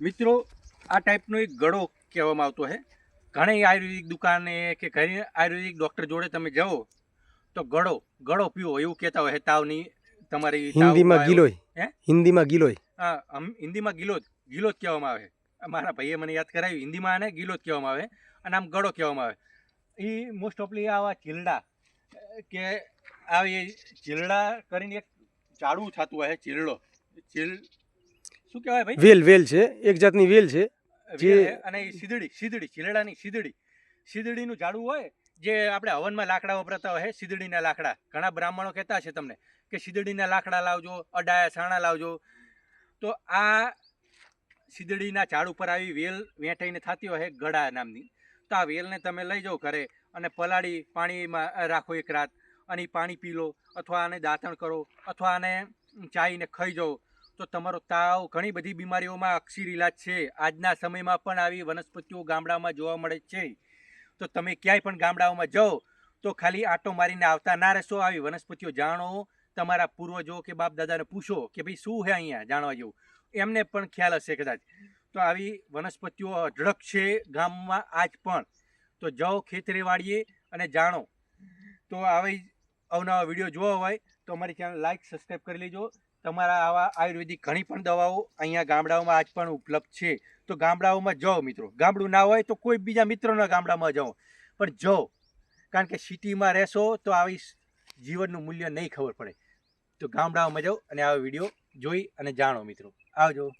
મિત્રો આ ટાઈપનો એક ગળો કહેવામાં આવતો છે ઘણી આયુર્વેદિક દુકાને કે ઘણી આયુર્વેદિક ડૉક્ટર જોડે તમે જાઓ તો ગળો ગળો પીવો એવું કહેતા હોય તાવની તમારી હિન્દીમાં ગિલોય. હે? હિન્દીમાં ગિલોય. હા હિન્દીમાં ગિલોજ ગિલોજ કહેવામાં આવે. મારા ભાઈએ મને યાદ કરાવ્યું હિન્દીમાં આને ગિલોજ કહેવામાં આવે અને આમ ગળો કહેવામાં આવે. એ મોસ્ટ ઓફલી આવા ચીલડા કે આવી ચીલડા કરીને એક ચાડું થતું હોય ચીલડો. ચીલ શું કહેવાય ભાઈ? વેલ વેલ છે. એક જાતની વેલ છે. જે- અને સીધડી સીધડી ચીલડાની સીધડી. સીધડીનું ઝાડું હોય જે આપણે હવનમાં લાકડા વપરાતા હોય સીધડીના લાકડા. ઘણા બ્રાહ્મણો કહેતા છે તમને કે સીધડીના લાકડા લાવજો અડાયા સાણા લાવજો. તો આ સીધડીના ઝાડ ઉપર આવી વેલ વેંટાઈને થતી હોય ગળા નામની. તો આ વેલને તમે લઈ જાઓ ઘરે અને પલાળી પાણીમાં રાખો એક રાત. અને પાણી પી લો અથવા આને દાંતણ કરો અથવા આને ચાઈને ખાઈ જાઓ. તો તમારો તાવ, ઘણી બધી બીમારીઓમાં અક્ષીર ઇલાજ છે. આજના સમયમાં પણ આવી વનસ્પતિઓ ગામડામાં જોવા મળે છે. તો તમે ક્યાંય પણ ગામડાઓમાં જાઓ, તો ખાલી આટો મારીને આવતા ના રહેશો. આવી વનસ્પતિઓ જાણો, તમારા પૂર્વજો કે બાપ દાદાને પૂછો કે ભાઈ શું છે અહીંયા? જાણવા જેવું. એમને પણ ખ્યાલ હશે કદાચ. તો આવી વનસ્પતિઓ અઢળક છે ગામમાં આજ પણ. તો જાઓ ખેતરે વાળીએ અને જાણો. તો આવી અવનવા વીડિયો જોવા હોય, તો અમારી ચેનલ લાઈક સબસ્ક્રાઈબ કરી લેજો. તમારા આવા આયુર્વેદિક ઘણી પણ દવાઓ અહીંયા ગામડાઓમાં આજ પણ ઉપલબ્ધ છે. તો ગામડાઓમાં જાઓ મિત્રો. ગામડું ના હોય તો કોઈ બીજા મિત્રોના ગામડામાં જાઓ. પણ જાઓ. કારણ કે સિટીમાં રહેશો તો આવી જીવનનું મૂલ્ય નહીં ખબર પડે. તો ગામડાઓમાં જાઓ અને આવા વીડિયો જોઈ અને જાણો મિત્રો. આવજો.